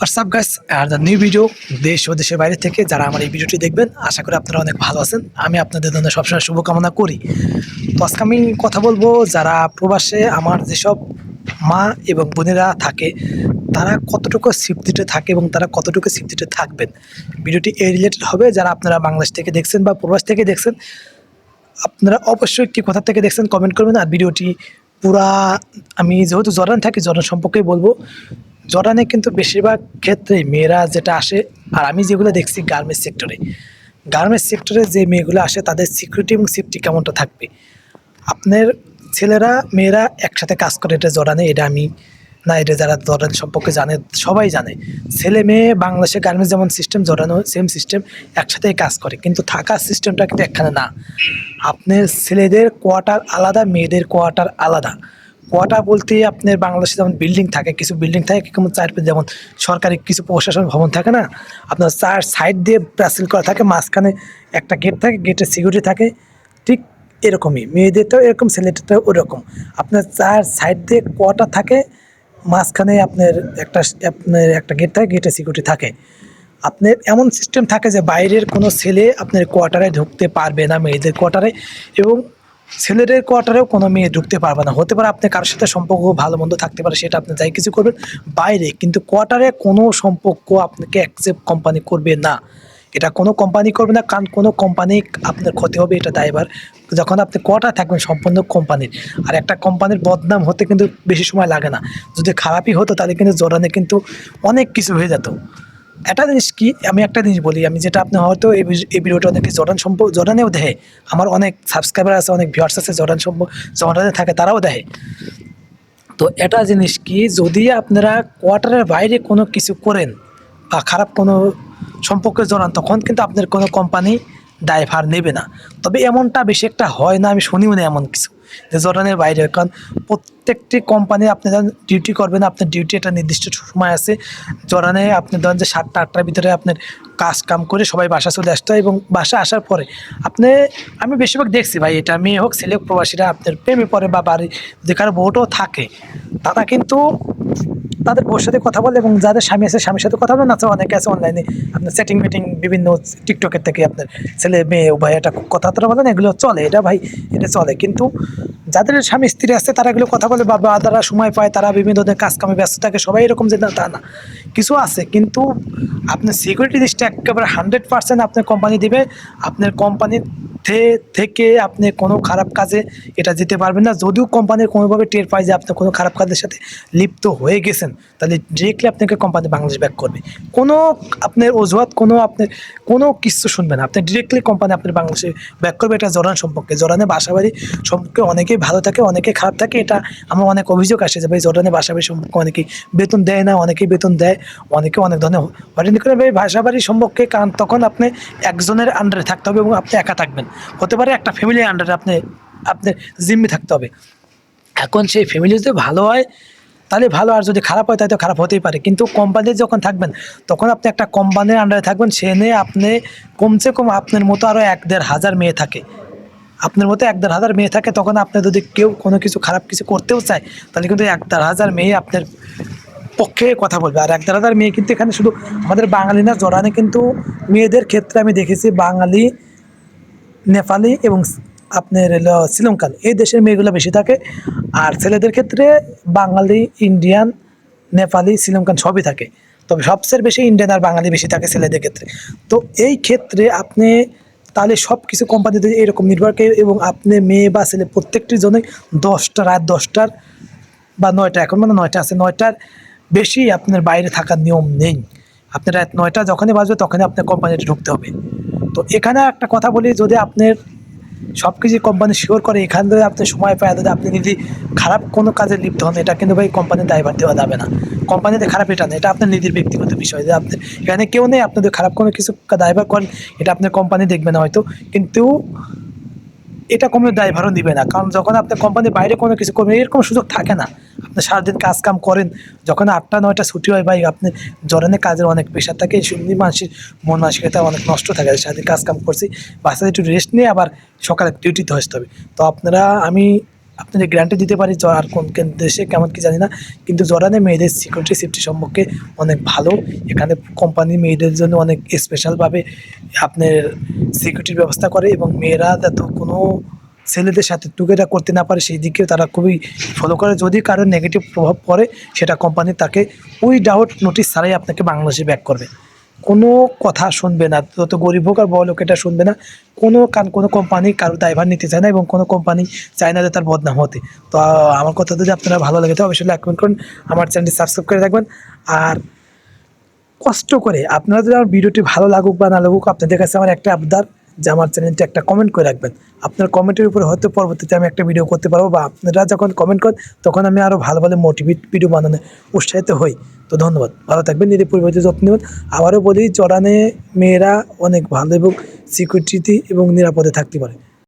What's up guys are the new video দেশ ও দেশের বাইরে থেকে যারা আমার এই ভিডিওটি দেখবেন, আশা করি আপনারা অনেক ভালো আছেন। আমি আপনাদের জন্য সবসময় শুভকামনা করি। তো আজকে আমি কথা বলব, যারা প্রবাসে আমার যেসব মা এবং বোনেরা থাকে, তারা কতটুকু সিফটিতে থাকে এবং তারা কতটুকু সিফটিতে থাকবেন। ভিডিওটি এই রিলেটেড হবে। যারা আপনারা বাংলাদেশ থেকে দেখছেন বা প্রবাস থেকে দেখছেন, আপনারা অবশ্যই কি কোথা থেকে দেখছেন কমেন্ট করবেন। আর ভিডিওটি পুরা আমি যেহেতু জর্ডান থাকি, জর্ডান সম্পর্কেই বলব। জর্ডানে কিন্তু বেশিরভাগ ক্ষেত্রে মেয়েরা যেটা আসে, আর আমি যেগুলো দেখছি গার্মেন্টস সেক্টরে গার্মেন্টস সেক্টরে যে মেয়েগুলো আসে তাদের সিকিউরিটি এবং সেফটি কেমনটা থাকবে? আপনার ছেলেরা, মেয়েরা একসাথে কাজ করে এটা জর্ডানে, এটা আমি না, এটা যারা জর্ডান সম্পর্কে জানে, সবাই জানে। ছেলে মেয়ে বাংলাদেশে গার্মেন্টস যেমন সিস্টেম জর্ডানও সেম সিস্টেম একসাথেই কাজ করে। কিন্তু থাকার সিস্টেমটা কিন্তু এখানে না। আপনার ছেলেদের কোয়ার্টার আলাদা, মেয়েদের কোয়ার্টার আলাদা। কোয়ার্টার বলতে আপনার বাংলাদেশে যেমন বিল্ডিং থাকে, কিছু বিল্ডিং থাকে কেমন চারপাশে যেমন সরকারি কিছু প্রশাসন ভবন থাকে না, আপনার চার সাইড দিয়ে প্রাচীল করা থাকে, মাঝখানে একটা গেট থাকে গেটের সিকিউরিটি থাকে, ঠিক এরকমই। মেয়েদেরটাও এরকম, ছেলেদেরটাও ওরকম। আপনার চার সাইড দিয়ে কোয়ার্টার থাকে, মাঝখানে আপনার একটা আপনার একটা গেট থাকে গেটের সিকিউরিটি থাকে। আপনার এমন সিস্টেম থাকে যে বাইরের কোনো ছেলে আপনার কোয়ার্টারে ঢুকতে পারবে না মেয়েদের কোয়ার্টারে এবং ছেলেদের কোয়ার্টারেও কোনো মেয়ে ঢুকতে পারবে না। হতে পারে আপনি কারোর সাথে সম্পর্ক ভালো মন্দ থাকতে পারে, সেটা আপনি যাই কিছু করবেন। বাইরে, কিন্তু কোয়ার্টারে কোনো সম্পর্ক আপনাকে অ্যাকসেপ্ট কোম্পানি করবে না। এটা কোনো কোম্পানি করবে না, কারণ কোনো কোম্পানি আপনার ক্ষতি হবে, এটা দায়বার যখন আপনি কোয়ার্টার থাকবেন সম্পূর্ণ কোম্পানির আর একটা কোম্পানির বদনাম হতে কিন্তু বেশি সময় লাগে না। যদি খারাপই হতো তাহলে কিন্তু জোরানে কিন্তু অনেক কিছু হয়ে যেত। একটা জিনিস কি, আমি একটা জিনিস বলি, আমি যেটা আপনি হয়তো এই ভিডিও- এই ভিডিওটা অনেকে জর্ডান সম্পর্ক জর্ডানেও দেয় আমার অনেক সাবস্ক্রাইবার আছে, অনেক ভিউয়ার্স আছে জর্ডান সম্পর্ক জর্ডানে থাকে, তারাও দেয় তো এটা জিনিস কি, যদি আপনারা কোয়ার্টারের বাইরে কোনো কিছু করেন বা খারাপ কোনো সম্পর্কে জড়ান তখন কিন্তু আপনার কোনো কোম্পানি দায়ভার নেবে না। তবে এমনটা বেশি একটা হয় না, আমি শুনিও না এমন কিছু। যে জর্ডানের বাইরে, কারণ প্রত্যেকটি কোম্পানি আপনি যখন ডিউটি করবেন, আপনার ডিউটি একটা নির্দিষ্ট সময় আছে। জর্ডানে আপনি ধরেন যে সাতটা, আটটার ভিতরে আপনার কাজ কাম করে সবাই বাসা চলে আসতে এবং বাসা আসার পরে আপনি, আমি বেশিরভাগ দেখছি ভাই, এটা মেয়ে হোক, ছেলে প্রবাসীরা আপনার প্রেমে পড়ে বা বাড়ি যে কারও বউটাও থাকে, তারা কিন্তু তাদের বউর সাথে কথা বলে এবং যাদের স্বামী আছে, স্বামীর সাথে কথা বলে। না অনেকে আছে অনলাইনে আপনার সেটিং মিটিং বিভিন্ন টিকটকের থেকে আপনার ছেলে, মেয়ে ভাই এটা কথাবার্তা বলেন এগুলো চলে। এটা ভাই, এটা চলে। কিন্তু যাদের স্বামী, স্ত্রী আছে, তারা এগুলো কথা বলে বা তারা সময় পায়, তারা বিভিন্ন ধরনের কাজ কামে ব্যস্ত থাকে, সবাই এরকম যে না, তা না। কিছু আছে, কিন্তু আপনার সিকিউরিটি জিনিসটা একেবারে হান্ড্রেড পার্সেন্ট আপনার কোম্পানি দিবে। আপনার কোম্পানির থেকে আপনি কোনো খারাপ কাজে এটা যেতে পারবেন না। যদিও কোম্পানির কোনোভাবে টের পায় যে আপনি কোনো খারাপ কাজের সাথে লিপ্ত হয়ে গেছেন, তাহলে ডিরেক্টলি আপনাকে কোম্পানি বাংলাদেশ ব্যাক করবে। কোনো আপনার অজুহাত, কোনো আপনার, কোনো কিছু শুনবে না। আপনি ডিরেক্টলি কোম্পানি আপনার বাংলাদেশে ব্যাক করবে এটা জরান সম্পর্কে। জরানে বাসাবাড়ি সম্পর্কে অনেকেই ভালো থাকে, অনেকেই খারাপ থাকে। এটা আমার অনেক অভিযোগ আসে যে ভাই জরানে বাসাবাড়ি সম্পর্কে অনেকেই বেতন দেয় না, অনেকেই বেতন দেয়, অনেকে অনেক ধরনের। হয়রানি করে ভাই বাসাবাড়ি সম্পর্কে কারণ তখন আপনি একজনের আন্ডারে থাকতে হবে এবং আপনি একা থাকবেন। হতে পারে একটা ফ্যামিলির আন্ডারে আপনি আপনার জিম্মি থাকতে হবে। এখন সেই ফ্যামিলি যদি ভালো হয়, তাহলে ভালো, আর যদি খারাপ হয়, তাহলে তো খারাপ হতেই পারে। কিন্তু কোম্পানিতে যখন থাকবেন, তখন আপনি একটা কোম্পানির আন্ডারে থাকবেন, সে নিয়ে আপনি কমসে কম আপনার মতো আরও এক দেড় হাজার মেয়ে থাকে। আপনার মতো এক দেড় হাজার মেয়ে থাকে, তখন আপনি যদি কেউ কোনো কিছু খারাপ কিছু করতেও চায়, তাহলে কিন্তু এক দেড় হাজার মেয়ে আপনার পক্ষে কথা বলবে। আর এক দেড় হাজার মেয়ে কিন্তু এখানে শুধু আমাদের বাঙালি না জড়ানে কিন্তু মেয়েদের ক্ষেত্রে আমি দেখেছি বাঙালি নেপালি এবং আপনার হলো শ্রীলঙ্কান। এই দেশের মেয়েগুলো বেশি থাকে। আর ছেলেদের ক্ষেত্রে বাঙালি, ইন্ডিয়ান, নেপালি, শ্রীলঙ্কান সবই থাকে। তবে সবচেয়ে বেশি ইন্ডিয়ান আর বাঙালি বেশি থাকে ছেলেদের ক্ষেত্রে। তো এই ক্ষেত্রে আপনি তাহলে সব কিছু কোম্পানিতে এরকম নির্ভর করে এবং আপনি মেয়ে বা ছেলে প্রত্যেকটির জন্যই দশটা, রাত দশটার বা নয়টা, এখন মানে নয়টা আছে, নয়টার বেশি আপনার বাইরে থাকার নিয়ম নেই। আপনার রাত নয়টা যখনই বাজবে তখনই আপনার কোম্পানিতে ঢুকতে হবে। তো এখানে একটা কথা বলি, যদি আপনার সব কিছু কোম্পানি শিওর করে, এখান থেকে আপনি সময় পায়, যদি আপনি যদি খারাপ কোনো কাজে লিপ্ত হন, এটা কিন্তু ভাই কোম্পানির দায়ভার দেওয়া যাবে না। কোম্পানিতে খারাপ এটা না, এটা আপনার নিজের ব্যক্তিগত বিষয় যে আপনি এখানে কেউ নেই, আপনি যদি খারাপ কোনো কিছু দায়ভার করেন, এটা আপনার কোম্পানি দেখবে না হয়তো। কিন্তু এটা কোনো ড্রাইভারও নিবে না। কারণ যখন আপনার কোম্পানি বাইরে কোনো কিছু করবেন এরকম সুযোগ থাকে না। আপনি সারাদিন কাজ কাম করেন, যখন আটটা, নয়টা ছুটি হয় ভাই, আপনি জরানে কাজের অনেক প্রেশার থাকে শুনি মানুষের মন মানসিকতা অনেক নষ্ট থাকে, সারাদিন কাজ কাম করছি বাচ্চাদের একটু রেস্ট নিয়ে আবার সকালে ডিউটিতে আসতে হবে। তো আপনারা, আমি আপনাদের গ্যারান্টি দিতে পারি আর কোন দেশে কেমন কি জানি না, কিন্তু জরানে মেয়েদের সিকিউরিটি সেফটি সম্পর্কে অনেক ভালো। এখানে কোম্পানি মেয়েদের জন্য অনেক স্পেশালভাবে আপনার সিকিউরিটির ব্যবস্থা করে এবং মেয়েরা যাতে কোনো ছেলেদের সাথে টুগেদার করতে না পারে, সেই দিকে তারা খুবই ফলো করে। যদি কারোর নেগেটিভ প্রভাব পড়ে, সেটা কোম্পানি তাকে ওই ডাউট নোটিশ ছাড়াই আপনাকে বাংলাদেশে ব্যাক করবে। কোনো কথা শুনবে না। যত গরিব হোক আর বড় লোক এটা শুনবে না। কোনো কান, কোনো কোম্পানি কারও দায়ভার নিতে চায় না এবং কোনো কোম্পানি চায় না যে তার বদনাম হতে। তো আমার কথা যদি আপনারা ভালো লাগে তো অবশ্যই লাইক করুন, আমার চ্যানেলটি সাবস্ক্রাইব করে রাখবেন। আর কষ্ট করে আপনারা যদি আমার ভিডিওটি ভালো লাগুক বা না লাগুক, আপনাদের কাছে আমার একটা আবদার। যে আমার চ্যানেলটি একটা কমেন্ট করে রাখবেন। আপনার কমেন্টের উপরে হয়তো পরবর্তীতে আমি একটা ভিডিও করতে পারব বা আপনারা যখন কমেন্ট করেন, তখন আমি আরও ভালো ভালো মোটিভেট ভিডিও বানানো উৎসাহিত হই। তো ধন্যবাদ। ভালো থাকবেন, নিজের পরিবারের যত্ন নেবেন। আবারও বলি, চড়ানে মেয়েরা অনেক ভালো এবং সিকিউরিটি এবং নিরাপদে থাকতে পারে।